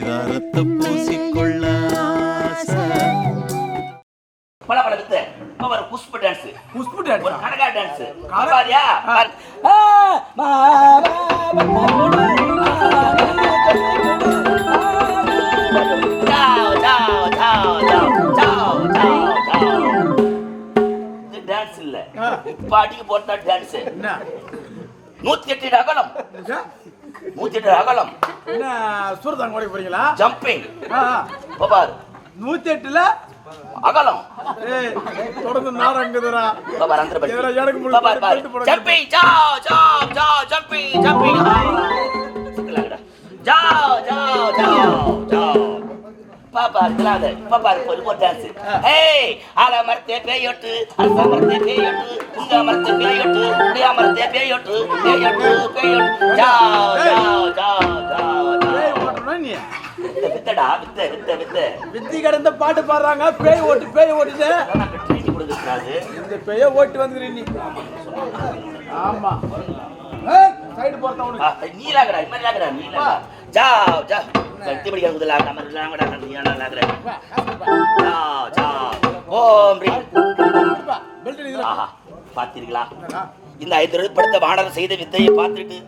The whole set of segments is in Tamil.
பரிதாரத்தை பூசிக்கொள்ள. பல பல வித்து. ஒரு குஷ்பு டான்ஸ் புஷ்பு ஒரு டான்ஸ் கனகா. டான்ஸ் பாரியா டான்ஸ் இல்ல. பாட்டிக்கு போட்டா டான்ஸ் நூத்தி எட்டு அகலம்? நூத்தி எட்டு அகலம். என்ன சூரதாங்க ஓடி போறீங்களா? ஜம்பிங் பாரு. நூத்தி எட்டுல அகலம் தொடர்ந்து நாரங்குதுரா பாரு அந்த படி எனக்கு முழு பாரு பாரு. ஜம்பிங் ஜாவ் ஜாவ் ஜாவ் ஜம்பிங் ஜம்பிங் ஜாவ் ஜாவ் ஜாவ் ஜாவ் பாப்பா இருக்கலாத பாப்பா ஒரு ஒரு டான்ஸ் ஏய் ஆல மரத்தே பேயொட்டு அரச மரத்தே பேயொட்டு உங்க மரத்தே பேயொட்டு உடைய மரத்தே பேயொட்டு பேயொட்டு பேயொட்டு ஜாவ் ஜாவ் ஜாவ் ஜாவ் வித்தடா வித்த வித்த வித்த. வித்தி கடந்த பாட்டு பாடுறாங்க. பேய் ஓட்டு பேய் ஓட்டுது. ட்ரைனிங் கொடுக்கறாது இந்த பேய ஓட்டு வந்துக்கிறீ நீ ஆமா. சைடு போறத உனக்கு? நீலாகடா இம்மலாகடா நீலா ஜாவ் ஜா. சக்தி படிக்க குதலா நம்ம லாங்கடா நீனா லாகடா ஜாவ் ஜாவ் ஓம் ரீ. ஆஹா பாத்தீங்களா இந்த ஐந்து ரூபாய் படுத்த வாடகை செய்த வித்தையை பார்த்துட்டு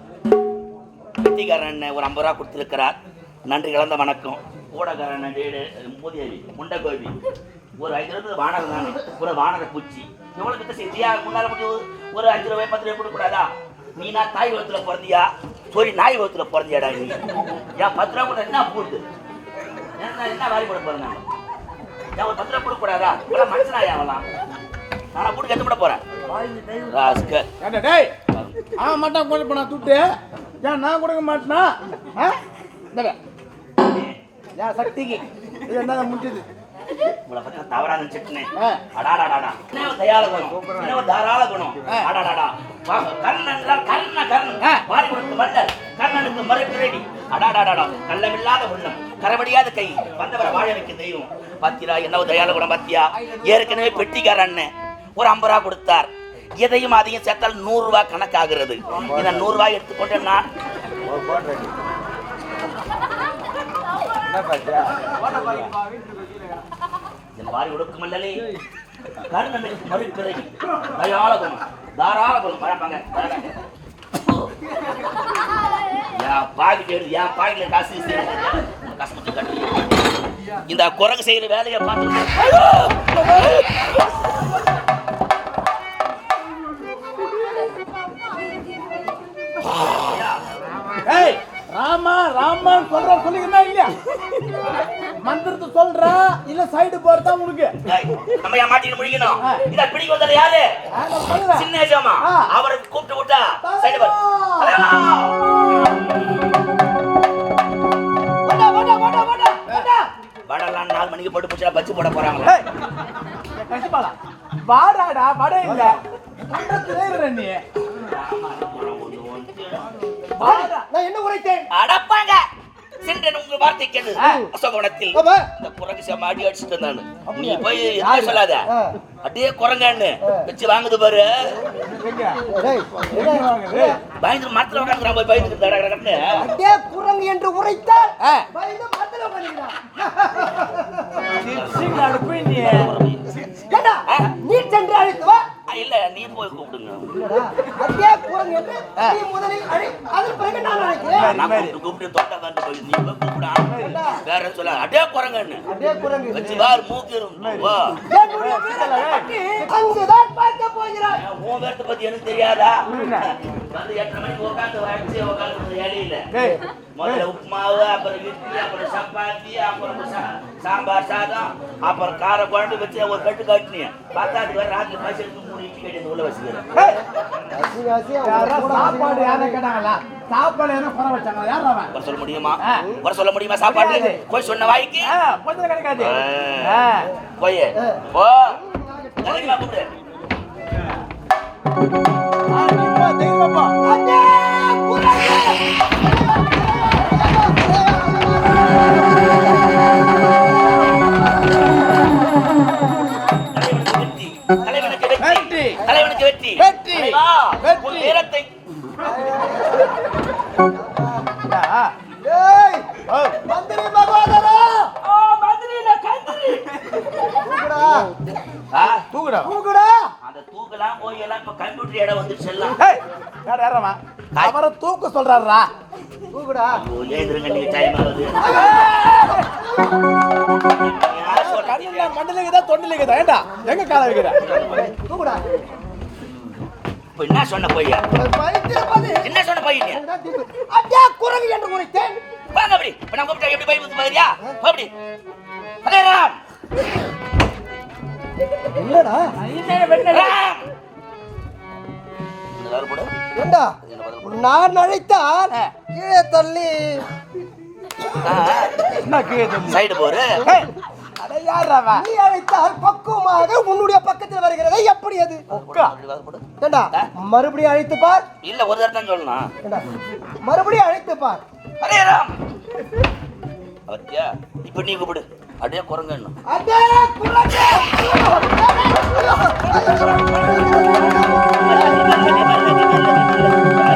வித்திகாரன் ஒரு ஐம்பது ரூபா கொடுத்துருக்கிறார். நன்றி கலந்த வணக்கம். ஊடகாரன் டேடு மூதேவி முண்டகோவி ஒரு ஐந்து ரூபாய் வானகம் தானே ஒரு வானக பூச்சி. எவ்வளவு கிட்ட செய்தியா முன்னால மட்டும் ஒரு அஞ்சு ரூபாய் பத்து ரூபாய் கொடுக்க கூடாதா நீ நான் தாய் வகுத்துல பிறந்தியா? சோரி நாய் வகுத்துல பிறந்தியாடா நீ? ஏன் பத்து ரூபா கூட என்ன போடுது என்ன என்ன வேலை கூட பிறந்தாங்க ஏன் ஒரு பத்து ரூபா கொடுக்க கூடாதா இவ்வளவு ஆகலாம் நான் கூட கத்து கூட போறேன்? ராஸ்கல். மாட்டான் கொஞ்சம் அவன் போனா துட்டு? ஏன் நான் கொடுக்க மாட்டேனா? ஏன் சக்திக்கு இது என்ன முடிஞ்சது உங்களை பத்தி நான் தவறா நினைச்சிட்டேனே. ஆ. அடாடாடாடா. என்ன ஒரு தயாள குணம். என்ன ஒரு தாராள குணம். அடாடாடா. வா, கர்ணன் என்றால் கர்ண கர்ணன். ஆ. வாரி கொடுத்த மன்னர். கர்ணனுக்கு மறுபிரடி. அடாடாடாடா. கள்ளமில்லாத உள்ளம். கரமடியாத கை வந்தவரை வாழ வைக்க தெய்வம் பாத்தியா என்ன குணம் பாத்தியா ஏற்கனவே பெட்டிக்கார அண்ணன் ஒரு ஐம்பது ரூபா கொடுத்தார் எதையும் அதையும் சேர்த்தால் நூறு ரூபாய் கணக்காகிறது இந்த நூறு ரூபாய் எடுத்துக்கொண்டு நான் என் வாரி ஒடுக்குமல்லலே கர்ணனுக்கு மறுப்பிறை தயாள குணம் தாராள குணம் பழப்பாங்க என் பாக்கெட் எடுத்து என் பாக்கெட்ல காசு சேர்ந்து கஷ்டப்பட்டு கட்டி. இந்த குரங்கு செய்யற வேலையை பார்த்து இத பிடிக்க வந்தது யாரு. சின்ன ஏஜாமா. அவரை கூப்பிட்டு விட்டா சைடு. வடலாம் நாலு மணிக்கு போட்டு பிடிச்சா பச்சு போட கசிபாலா, வாடாடா வட இல்ல. நான் என்ன உரைத்தேன்? அடப்பாங்க. சென்றேன் உங்க வார்த்தை ஆ. அசோகவனத்தில்? இந்த குரங்கு செம்ம அடி அடிச்சுட்டு இருந்தானு நீ போய் எதுவும் சொல்லாத. அடியே குரங்கான்னு வச்சு வாங்குது பாரு? பயந்து மரத்துல உட்காந்து போய் பயந்து குரங்கு என்று உரைத்தால். பயந்து மரத்துல நீ சென்று அழைத்து வா இல்ல நீ போய் கூப்பிடுங்க. அடே குரங்கு என்று நீ முதலில் அழை அதன் பிறகு நான் அழைக்கிறேன் நான் கூப்பிட்டு கூப்பிட்டு தொட்டா கண்டு போய் நீ போய் கூப்பிடா வேற சொல்ல அடே குரங்கன்னு. அடே குரங்கு. வச்சு பார் மூக்கு இருக்கும். வா. அங்குதான் பார்க்க உன் பத்தி எனக்கு தெரியாதா? வந்து எட்டரை மணிக்கு உட்காந்து வச்சு உட்காந்து இலையில ஏய், முதல்ல உப்புமாவு அப்புறம் இட்லி அப்புறம் சப்பாத்தி அப்புறம் சா- சாம்பார் சாதம் அப்புறம் கார குழம்பு வச்சு ஒரு கட்டு கட்டினீங்க பத்தாது வர ராத்திரி பசி சாப்பாடு யாரா கேட்டாங்களா? சாப்பாடு என்ன குறை வச்சாங்களா? யார் அவன்? வர சொல்ல முடியுமா? ஆ. வர சொல்ல முடியுமா சாப்பாடு. போய் சொன்ன வாய்க்கு? கொஞ்சம் கிடைக்காது. போய். போ. வெற்றி. தலைவனுக்கு வெற்றி. வெற்றி. வெற்றி. வீரத்தை மந்திரி போய் எல்லாம் இப்ப கம்ப்யூட்டர் இடம் வந்துச்சு எல்லாம் ஏய் யார யாரமா தூக்க சொல்றாருடா. தூக்குடா ஓ ஏதுங்க டைம் ஆகுது. யார் சொல்றது? கண்ணுல மண்டலுக்குதா தொண்டிலுக்குதா ஏண்டா? எங்க கால வைக்கிற? தூக்குடா. இப்ப என்ன சொன்ன பையா என்ன சொன்ன பையன் நீ? அதுதான் தீர்ப்பு. அடே குரங்கு என்று குறித்தேன் வாங்க அப்படி. இப்ப நான் கூப்பிட்டா எப்படி பைப் ஊத்து பாக்குறியா அப்படி. அதே ராம் என்னடா ராம் இந்த வேலை போடு. ஏண்டா? என்ன போடு. நான் அழைத்தால் கீழே தள்ளி. என்ன கீழே தள்ளி? சைடு போரு ஏய் அட யாரா அவன் நீ அழைத்தால் பக்குவமாக உன்னுடைய பக்கத்தில் வருகிறது எப்படி அது? ஏண்டா மறுபடியும் அழைத்து பார். இல்ல ஒரு தடவை தான் சொல்லணும். மறுபடியும் அழைத்து பார். அதே ராம் இப்ப நீ கூப்பிடு. அப்படியே குரங்கன்னு. அடே குரங்கு.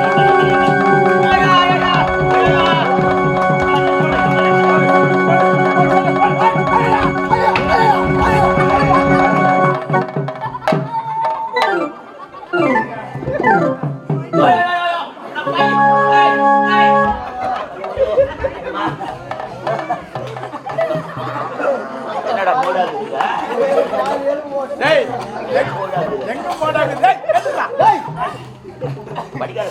எங்க டேய் படிக்காத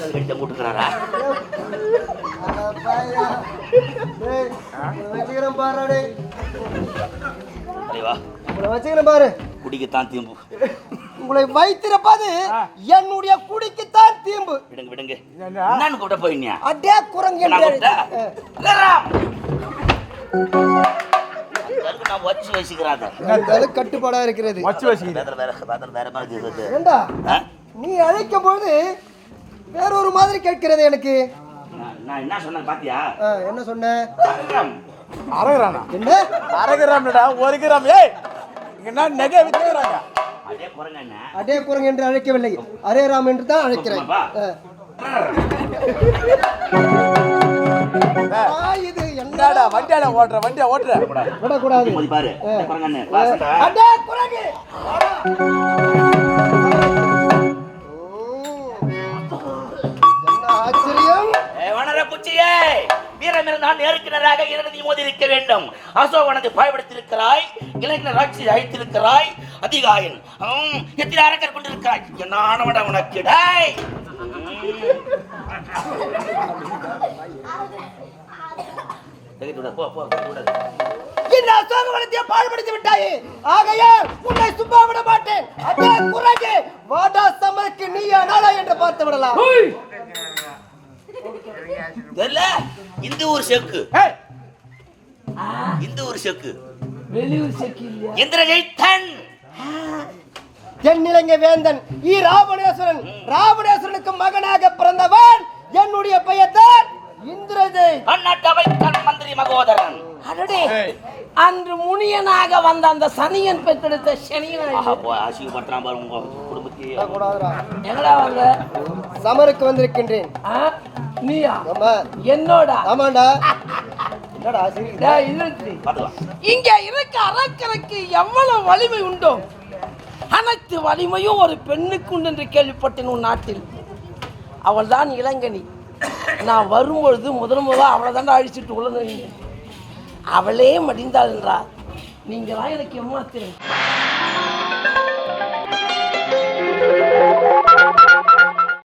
உங்களை வச்சுக்கிறேன் பாரு வச்சுக்கிறேன் குடிக்கத்தான் தீம்பு. உங்களை வைத்திருப்பது என்னுடைய குடிக்குத்தான் தீம்பு. விடுங்க விடுங்க? என்னன்னு கூப்பிட்ட போயினியா அடே குரங்கு நான் வச்சு கட்டுப்பாடா இருக்கிறது? வச்சு வச்சுக்கிது வேற வேற வேற வேற மாதிரி ஏண்டா? நீ அழைக்கும் கேட்கிறது எனக்கு. நான் என்ன சொன்னேன் பாத்தியா? என்ன சொன்ன? ராம், அரை கிராமா என்ன? அரை கிராம்டா ஒரு கிராம். ஏய் என்ன நகை வித்துறாங்க அடே குரங்கு என்று அழைக்கவில்லை. அரே ராம் என்று தான் அழைக்கிறேன். வண்டியால ஓட்டுற வண்டியா ஓட்டுற விடக்கூடாது. பாரு. அடே குரங்கு! ஆச்சரியம்? வனர புச்சியே வீரம் இருந்தால் மோதி இருக்க வேண்டும். அசோகனது பாய்படுத்திருக்கிறாய் இளைஞர் ஆட்சி அழைத்திருக்கிறாய் அதிகாயன். எத்தனை அரக்கர் கொண்டிருக்கிறாய்? என்ன ஆனவட உனக்கு டேய்! இந்த அசோகவனத்தை பாழ்படுத்தி விட்டாயே? ஆகையால் உன்னை சும்மா விட மாட்டேன். அடே குரங்கு வாடா சமருக்கு நீ நாளா என்று பார்த்து விடலாம். இந்த ஊர் செக்கு. இந்த ஊர் செக்கு. வெளியூர் செக்கு இந்திரஜெய்தன் தென்னிலங்கை வேந்தன் ஈ ராவணேஸ்வரன். ராவணேஸ்வரனுக்கு மகனாக பிறந்தவன். என்னுடைய பெயர் தான் இந்திரஜெய் அந்நாட்டவை தன் மந்திரி மகோதரன். அடடே. அன்று முனியனாக வந்த அந்த சனியன் பெற்றெடுத்த சனியன் ஆஹா, போ, அசிங்க பண்றான் பாரு உங்க குடும்பத்தையே. எங்கடா வந்த? சமருக்கு வந்திருக்கின்றேன். ஆ? நீயா? ஆமா. என்னோட? ஆமாண்டா. இங்க இருக்க அரக்கனுக்கு எவ்வளவு வலிமை உண்டோ? அனைத்து வலிமையும் ஒரு பெண்ணுக்கு உண்டு என்று கேள்விப்பட்டேன் உன் நாட்டில். அவள் தான் இளங்கனி நான் வரும்பொழுது முதல் முதல்ல அவளை தாண்டா அழிச்சிட்டு உள்ளே அவளே மடிந்தாள் என்றார். நீங்களாம் எனக்கு ஏமாத்திரங்க